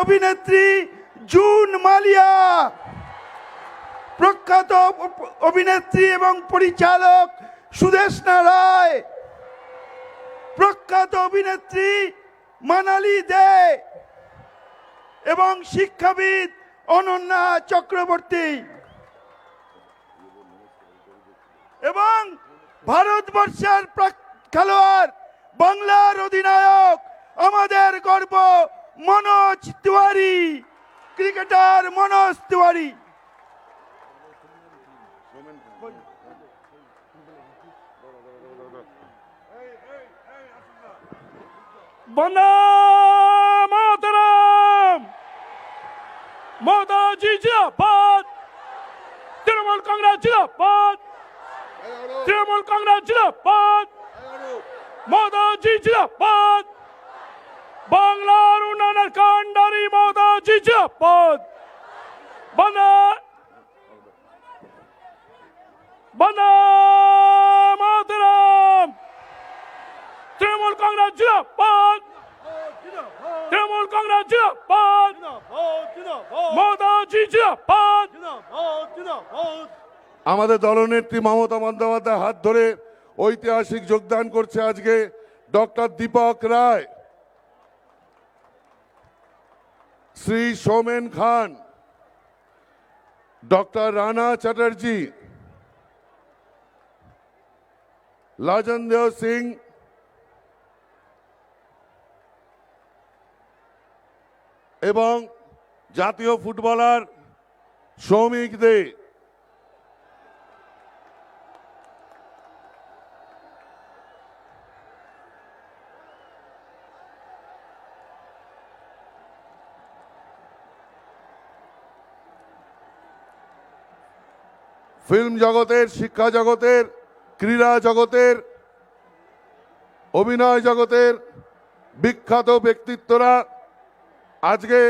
অভিনেত্রী জুন মালিয়া। প্রখ্যাত অভিনেত্রী এবং পরিচালক সুদেশনা রায়। প্রখ্যাত অভিনেত্রী মানালি দে। এবং শিক্ষাবিদ অনন্যা চক্রবর্তী। এবং ভারতবর্ষের খেলোয়াড়, বাংলার অধিনায়ক, আমাদের গর্ব মনোজ তিওয়ারি, ক্রিকেটার মনোজ তিওয়ারি। বন্দে মাতরম। মোদাজি জিন্দাবাদ তৃণমূল কংগ্রেস জিন্দাবাদ তৃণমূল কংগ্রেস জিন্দাবাদ মোদাজি জিন্দাবাদ বাংলার উন্নয়নের কাণ্ডারি মোদাজি জিন্দাবাদ বন্দে বন্দে মাতরম। তৃণমূল কংগ্রেস জিন্দাবাদ তৃণমূল কংগ্রেস জিন্দাবাদ মোদাজি জিন্দাবাদ আমাদের দলনেত্রী মমতা বন্দ্যোপাধ্যায় হাত ধরে ঐতিহাসিক যোগদান করছে আজকে ডক্টর দীপক রায়। শ্রী সোমেন খান ডক্টর রানা চ্যাটার্জি লাজেন্দ্র সিং এবং জাতীয় ফুটবলার সৌমিক দে। ফিল্ম জগতের, শিক্ষা জগতের, ক্রীড়া জগতের, অভিনয় জগতের বিখ্যাত ব্যক্তিত্বরা আজকে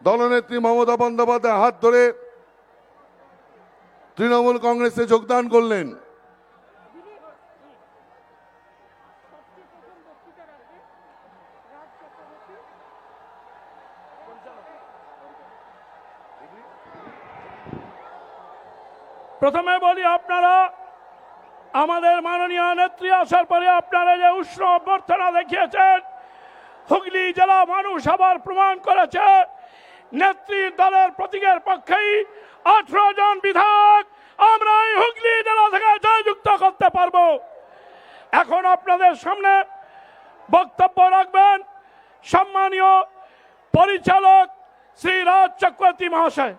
দলনেত্রী মমতা বন্দ্যোপাধ্যায় হাত ধরে তৃণমূল কংগ্রেসে যোগদান করলেন। প্রথমে বলি আপনারা, আমাদের মাননীয় নেত্রী আসার পরে আপনারা যে উষ্ণ অভ্যর্থনা দেখিয়েছেন, হুগলি জেলা মানুষ আবার প্রমাণ করেছে নেত্রীর দলের প্রতীকের পক্ষেই আঠারো জন বিধায়ক আমরা এই হুগলি জেলা থেকে জয়যুক্ত করতে পারব। এখন আপনাদের সামনে বক্তব্য রাখবেন সম্মানীয় পরিচালক শ্রী রাজ চক্রবর্তী মহাশয়।